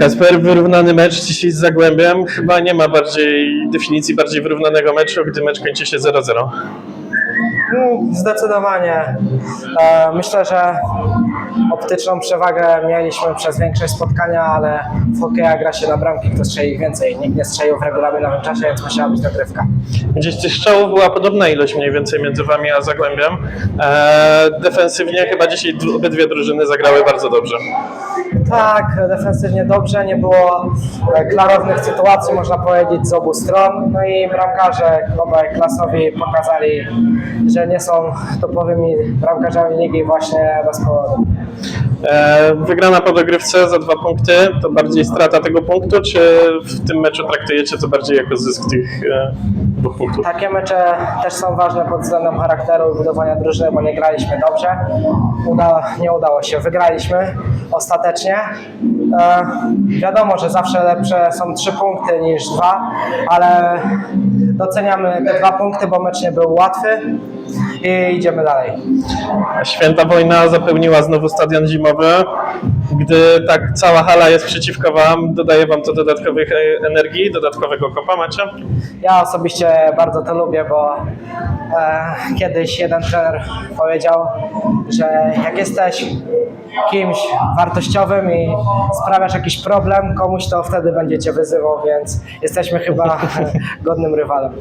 Kasper, wyrównany mecz dzisiaj z Zagłębiem. Chyba nie ma bardziej definicji bardziej wyrównanego meczu, gdy mecz kończy się 0-0. Mm, Zdecydowanie. E, Myślę, że optyczną przewagę mieliśmy przez większość spotkania, ale w hokeja gra się na bramki, kto strzeli więcej. Nikt nie strzelił w regulaminowym czasie, więc musiała być nagrywka. Gdzieś tych strzałów była podobna ilość mniej więcej między wami a Zagłębiem. Eee, defensywnie chyba dzisiaj obydwie drużyny zagrały bardzo dobrze. Tak, defensywnie dobrze, nie było e, klarownych sytuacji, można powiedzieć, z obu stron. No i bramkarze obaj klasowi pokazali, że nie są topowymi bramkarzami ligi właśnie bez powodu. Eee, wygrana po dogrywce za dwa punkty, to bardziej strata tego punktu, czy w tym meczu traktujecie to bardziej jako zysk tych e, dwóch punktów? Takie mecze też są ważne pod względem charakteru i budowania drużyny, bo nie graliśmy dobrze. Uda, nie udało się. Wygraliśmy ostatecznie. E, wiadomo, że zawsze lepsze są trzy punkty niż dwa, ale doceniamy te dwa punkty, bo mecz nie był łatwy i idziemy dalej. Święta wojna zapełniła znowu stadion zimowy. Gdy tak cała hala jest przeciwko wam, dodaje wam to dodatkowej e, energii, dodatkowego kopa macie? Ja osobiście bardzo to lubię, bo e, kiedyś jeden trener powiedział, że jak jesteś kimś wartościowym i sprawiasz jakiś problem komuś, to wtedy będzie cię wyzywał, więc jesteśmy chyba godnym rywalem.